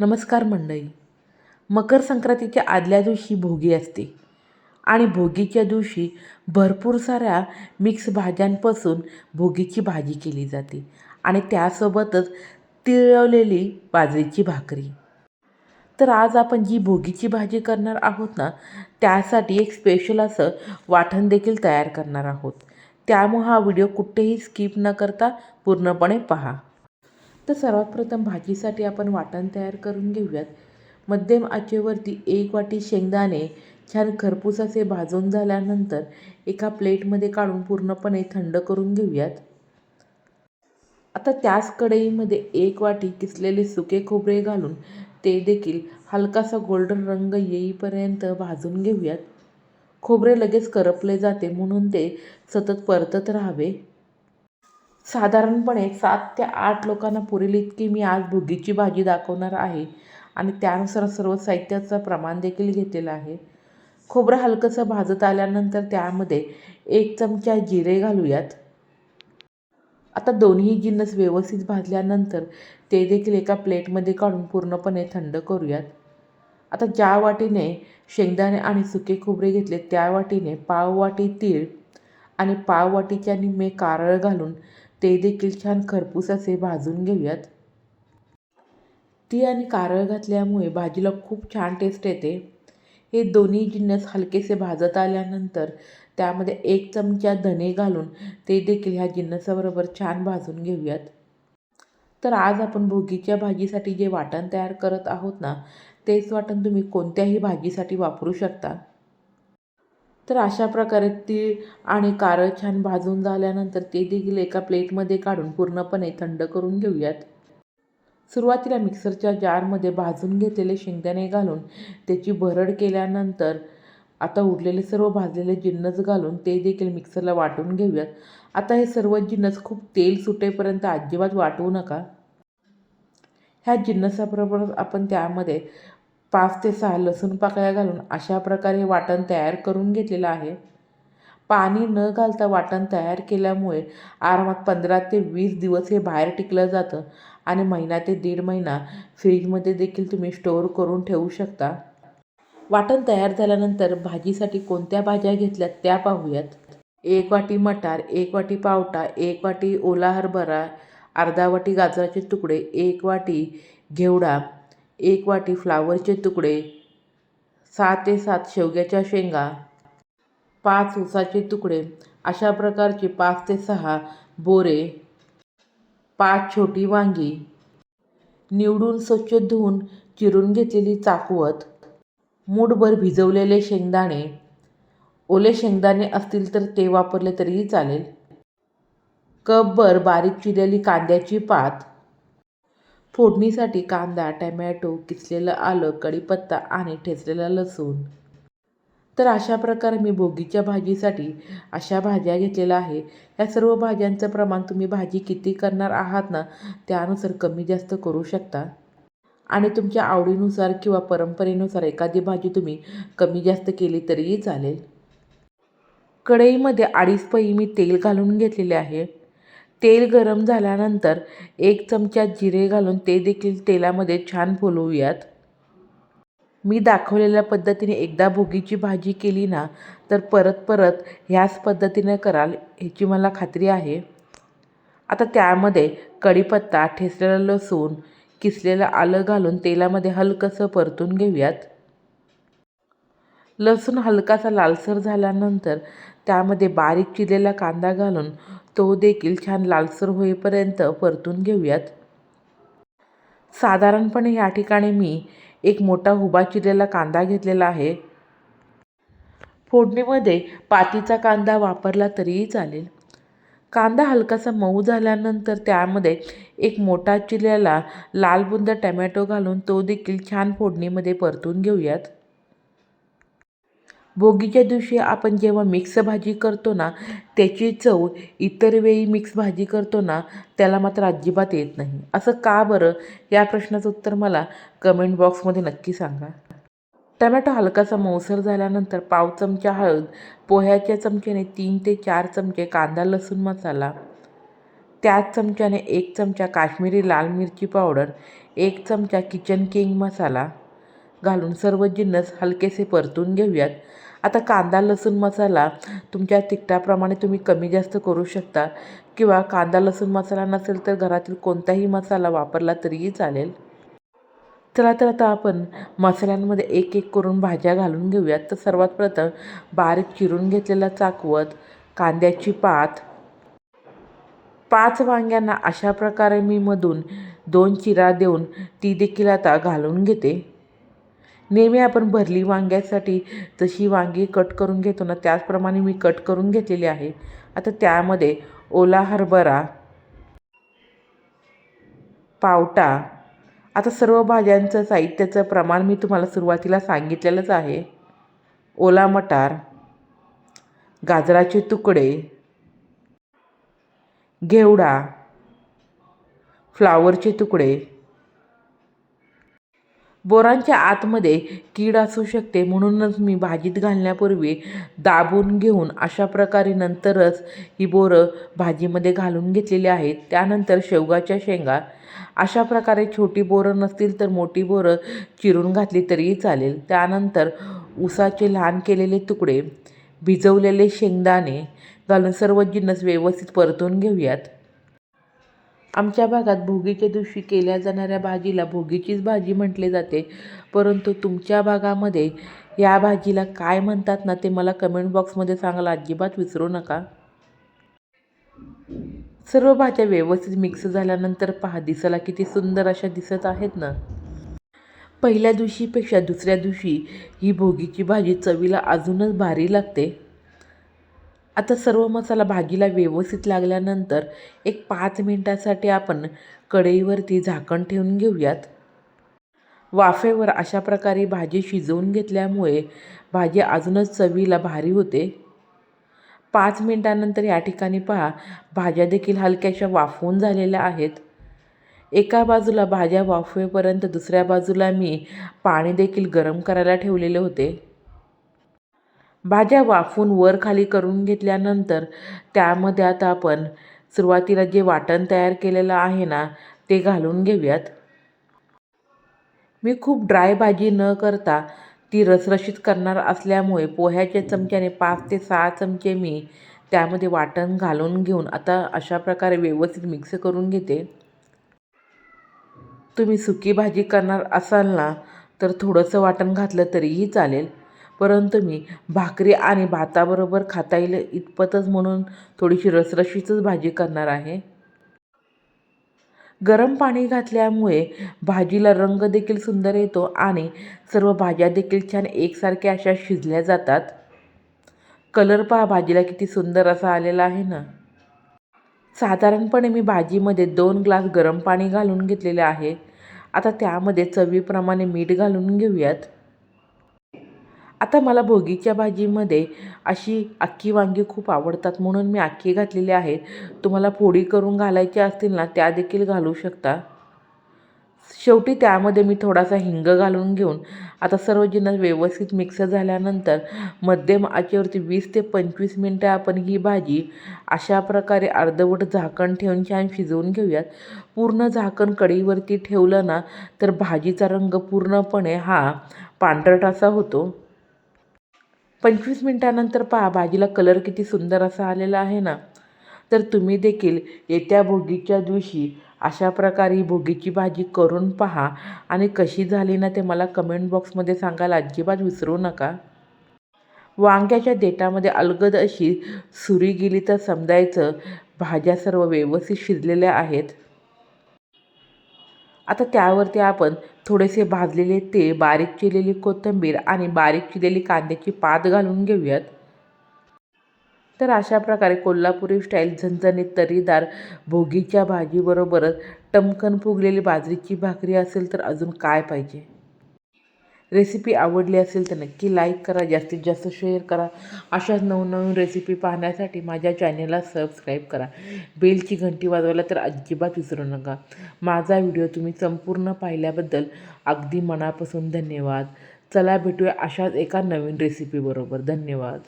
नमस्कार मंडळी. मकर संक्रांतीच्या आदल्या दिवशी भोगी असते. आणि भोगीच्या दिवशी भरपूर साऱ्या मिक्स भाज्यांपासून भोगीची भाजी केली जाते आणि त्यासोबतच तिळवलेली बाजरीची भाकरी. तर आज आपण जी भोगीची भाजी करणार आहोत ना त्यासाठी एक स्पेशल असं वाटण देखील तयार करणार आहोत. त्यामुळे हा व्हिडिओ कुठेही स्किप न करता पूर्णपणे पहा. तर सर्वात प्रथम भाजीसाठी आपण वाटण तयार करून घेऊयात. मध्यम आचेवरती एक वाटी शेंगदाणे छान खरपूस असे भाजून झाल्यानंतर एका प्लेटमध्ये काढून पूर्णपणे थंड करून घेऊयात. आता त्याच कढईमध्ये एक वाटी किसलेले सुके खोबरे घालून ते देखील हलकासा गोल्डन रंग येईपर्यंत भाजून घेऊयात. खोबरे लगेच करपले जाते म्हणून ते सतत परतत राहावे. साधारणपणे सात ते आठ लोकांना पुरेल इतकी मी आज भुगीची भाजी दाखवणार आहे. आणि त्यानुसार सर्व साहित्याचं प्रमाण देखील घेतलेलं आहे. खोबरं हलकंसं भाजत आल्यानंतर त्यामध्ये एक चमचा जिरे घालूयात. आता दोन्ही जिन्नस व्यवस्थित भाजल्यानंतर ते देखील एका प्लेटमध्ये काढून पूर्णपणे थंड करूयात. आता ज्या वाटीने शेंगदाणे आणि सुके खोबरे घेतले त्या वाटीने पाव वाटी तीळ आणि पाव वाटीच्या निम्मे कारळ घालून ते देखील छान खरपूस असे भाजून घेऊयात. ती आणि कारळ घातल्यामुळे भाजीला खूप छान टेस्ट येते. हे दोन्ही जिन्नस हलकेसे भाजत आल्यानंतर त्यामध्ये एक चमचा धने घालून ते देखील ह्या जिन्नसाबरोबर छान भाजून घेऊयात. तर आज आपण भोगीच्या भाजीसाठी जे वाटण तयार करत आहोत ना तेच वाटण तुम्ही कोणत्याही भाजीसाठी वापरू शकता. तर अशा प्रकारे तीळ आणि कारळ छान भाजून झाल्यानंतर ते देखील एका प्लेटमध्ये काढून पूर्णपणे थंड करून घेऊयात. सुरुवातीला मिक्सरच्या जारमध्ये भाजून घेतलेले शेंगदाणे घालून त्याची भरड केल्यानंतर आता उरलेले सर्व भाजलेले जिन्नस घालून ते देखील मिक्सरला वाटून घेऊयात. आता हे सर्व जिन्नस खूप तेल सुटेपर्यंत अजिबात वाटवू नका. ह्या जिन्नसाबरोबर आपण त्यामध्ये पाच ते सहा लसूण पाकळ्या घालून अशा प्रकारे वाटण तयार करून घेतलेलं आहे. पाणी न घालता वाटण तयार केल्यामुळे आरामात पंधरा ते वीस दिवस हे बाहेर टिकलं जातं आणि महिना ते दीड महिना फ्रीजमध्ये देखील तुम्ही स्टोअर करून ठेवू शकता. वाटण तयार झाल्यानंतर भाजीसाठी कोणत्या भाज्या घेतल्यात त्या पाहूयात. एक वाटी मटार एक वाटी पावटा एक वाटी ओला हरभरा अर्धा वाटी गाजराचे तुकडे एक वाटी घेवडा एक वाटी फ्लावरचे तुकडे सहा ते सात शेवग्याच्या शेंगा पाच उसाचे तुकडे अशा प्रकारचे पाच ते सहा बोरे पाच छोटी वांगी निवडून स्वच्छ धुवून चिरून घेतलेली चाकवत मूठभर भिजवलेले शेंगदाणे. ओले शेंगदाणे असतील तर ते वापरले तरीही चालेल. कपभर बारीक चिरलेली कांद्याची पात फोडणीसाठी कांदा टमॅटो किसलेलं आलं कढीपत्ता आणि ठेचलेला लसूण. तर अशा प्रकारे मी भोगीच्या भाजीसाठी अशा भाज्या घेतलेल्या आहे. या सर्व भाज्यांचं प्रमाण तुम्ही भाजी किती करणार आहात ना त्यानुसार कमी जास्त करू शकता. आणि तुमच्या आवडीनुसार किंवा परंपरेनुसार एखादी भाजी तुम्ही कमी जास्त केली तरीही चालेल. कढईमध्ये अडीच पई मी तेल घालून घेतलेले आहे. तेल गरम झाल्यानंतर एक चमचा जिरे घालून ते देखील तेलामध्ये छान फुलवूयात. मी दाखवलेल्या पद्धतीने एकदा भोगीची भाजी केली ना तर परत परत ह्याच पद्धतीने कराल ह्याची मला खात्री आहे. आता त्यामध्ये कढीपत्ता ठेचलेला लसूण किसलेलं आलं घालून तेलामध्ये हलकंसं परतून घेऊयात. लसूण हलकासा लालसर झाल्यानंतर त्यामध्ये बारीक चिरलेला कांदा घालून तो देखील छान लालसर होईपर्यंत परतून घेऊयात. साधारणपणे या ठिकाणी मी एक मोठा हुबा चिरलेला कांदा घेतलेला आहे. फोडणीमध्ये पातीचा कांदा वापरला तरीही चालेल. कांदा हलकासा मऊ झाल्यानंतर त्यामध्ये एक मोठा चिरलेला लाल बुंद टमॅटो घालून तो देखील छान फोडणीमध्ये परतून घेऊयात. भोगीच्या दिवशी आपण जेव्हा मिक्स भाजी करतो ना त्याची चव इतर वेळी मिक्स भाजी करतो ना त्याला मात्र अजिबात येत नाही. असं का बरं? या प्रश्नाचं उत्तर मला कमेंट बॉक्समध्ये नक्की सांगा. टमॅटो हलकासा मऊसर झाल्यानंतर पाव चमचा हळद पोह्याच्या चमच्याने तीन ते चार चमचे कांदा लसूण मसाला त्याच चमच्याने एक चमचा काश्मीरी लाल मिरची पावडर एक चमचा किचन किंग मसाला घालून सर्व जिन्नस हलकेसे परतून घेऊयात. आता कांदा लसूण मसाला तुमच्या तिखटाप्रमाणे तुम्ही कमी जास्त करू शकता. किंवा कांदा लसूण मसाला नसेल तर घरातील कोणताही मसाला वापरला तरीही चालेल. चला तर आता आपण मसाल्यांमध्ये एक एक करून भाज्या घालून घेऊयात. तर सर्वात प्रथम बारीक चिरून घेतलेला चाकवत कांद्याची पात. पाच वांग्यांना अशा प्रकारे मी मधून दोन चिरा देऊन ती देखील आता घालून घेते. नेहमी आपण भरली वांग्यासाठी जशी वांगी कट करून घेतो ना त्याचप्रमाणे मी कट करून घेतलेली आहे. आता त्यामध्ये ओला हरभरा पावटा आता सर्व भाज्यांचं साहित्याचं प्रमाण मी तुम्हाला सुरुवातीला सांगितलेलंच आहे. ओला मटार गाजराचे तुकडे घेवडा फ्लावरचे तुकडे बोरांच्या आतमध्ये कीड असू शकते. म्हणूनच मी भाजीत घालण्यापूर्वी दाबून घेऊन अशा प्रकारे नंतरच ही बोरं भाजीमध्ये घालून घेतलेली आहेत. त्यानंतर शेवगाच्या शेंगा. अशा प्रकारे छोटी बोरं नसतील तर मोठी बोरं चिरून घातली तरीही चालेल. त्यानंतर उसाचे लहान केलेले तुकडे भिजवलेले शेंगदाणे घालून सर्व जिन्नस व्यवस्थित परतून घेऊयात. आमच्या भागात भोगीच्या दिवशी केल्या जाणाऱ्या भाजीला भोगीचीच भाजी म्हटले जाते. परंतु तुमच्या भागामध्ये या भाजीला काय म्हणतात ना ते मला कमेंट बॉक्समध्ये सांगायला अजिबात विसरू नका. सर्व भाज्या व्यवस्थित मिक्स झाल्यानंतर पहा दिसायला किती सुंदर अशा दिसत आहेत ना. पहिल्या दिवशीपेक्षा दुसऱ्या दिवशी ही भोगीची भाजी चवीला अजूनच भारी लागते. आता सर्व मसाला भाजीला व्यवस्थित लागल्यानंतर एक पाच मिनटासाठी आपण कढईवरती झाकण ठेवून घेऊयात. वाफेवर अशा प्रकारे भाजी शिजवून घेतल्यामुळे भाजी अजूनच चवीला भारी होते. पाच मिनटानंतर या ठिकाणी पहा भाज्या देखील हलक्याशा वाफवून झालेल्या आहेत. एका बाजूला भाज्या वाफवेपर्यंत दुसऱ्या बाजूला मी पाणी देखील गरम करायला ठेवलेले होते. भाज्या वाफून वर खाली करून घेतल्यानंतर त्यामध्ये आता आपण सुरुवातीला जे वाटण तयार केलेलं आहे ना ते घालून घेऊयात. मी खूप ड्राय भाजी न करता ती रसरशीत करणार असल्यामुळे पोह्याच्या चमच्याने पाच ते सहा चमचे मी त्यामध्ये वाटण घालून घेऊन आता अशा प्रकारे व्यवस्थित मिक्स करून घेते. तुम्ही सुकी भाजी करणार असाल ना तर थोडंसं वाटण घातलं तरीही चालेल. परंतु मी भाकरी आणि भाताबरोबर खाता येईल इतपतच म्हणून थोडीशी रसरशीतच भाजी करणार आहे. गरम पाणी घातल्यामुळे भाजीला रंग देखील सुंदर येतो आणि सर्व भाज्या देखील छान एकसारख्या अशा शिजल्या जातात. कलर पहा भाजीला किती सुंदर असा आलेला आहे ना. साधारणपणे मी भाजीमध्ये दोन ग्लास गरम पाणी घालून घेतलेले आहे. आता त्यामध्ये चवीप्रमाणे मीठ घालून घेऊयात. आता मला भोगीच्या भाजीमध्ये अशी अख्खी वांगी खूप आवडतात म्हणून मी अख्खी घातलेली आहेत. तुम्हाला फोडी करून घालायची असतील ना त्या देखील घालू शकता. शेवटी त्यामध्ये मी थोडासा हिंग घालून घेऊन आता सर्व जिन्नस व्यवस्थित मिक्स झाल्यानंतर मध्यम आचेवरती वीस ते पंचवीस मिनटं आपण ही भाजी अशा प्रकारे अर्धवट झाकण ठेवून छान शिजवून घेऊयात. पूर्ण झाकण कढईवरती ठेवलं ना तर भाजीचा रंग पूर्णपणे हा पांढरट असा होतो. पंचवीस मिनटानंतर पहा भाजीला कलर किती सुंदर असा आलेला आहे ना. तर तुम्ही देखील येत्या भोगीच्या दिवशी अशा प्रकारे भोगीची भाजी करून पहा. आणि कशी झाली ना ते मला कमेंट बॉक्समध्ये सांगायला अजिबात विसरू नका. वांग्याच्या देठामध्ये अलगद अशी सुरी गेली तर समजायचं. भाज्या सर्व व्यवस्थित शिजलेल्या आहेत. आता त्यावरती आपण थोडेसे भाजलेले तेल बारीक चिरलेली कोथिंबीर आणि बारीक चिरलेली कांद्याची पात घालून घेऊयात. तर अशा प्रकारे कोल्हापुरी स्टाईल झणझणीत तरीदार भोगीच्या भाजीबरोबरच टमकन फुगलेली बाजरीची भाकरी असेल तर अजून काय पाहिजे? रेसिपी आवडली असेल तर नक्की लाईक करा जास्तीत जास्त शेअर करा. अशाच नवनवीन रेसिपी पाहण्यासाठी माझ्या चॅनेलला सबस्क्राईब करा. बेलची घंटी वाजवायला तर अजिबात विसरू नका. माझा व्हिडिओ तुम्ही संपूर्ण पाहिल्याबद्दल अगदी मनापासून धन्यवाद. चला भेटूया अशाच एका नवीन रेसिपीबरोबर धन्यवाद.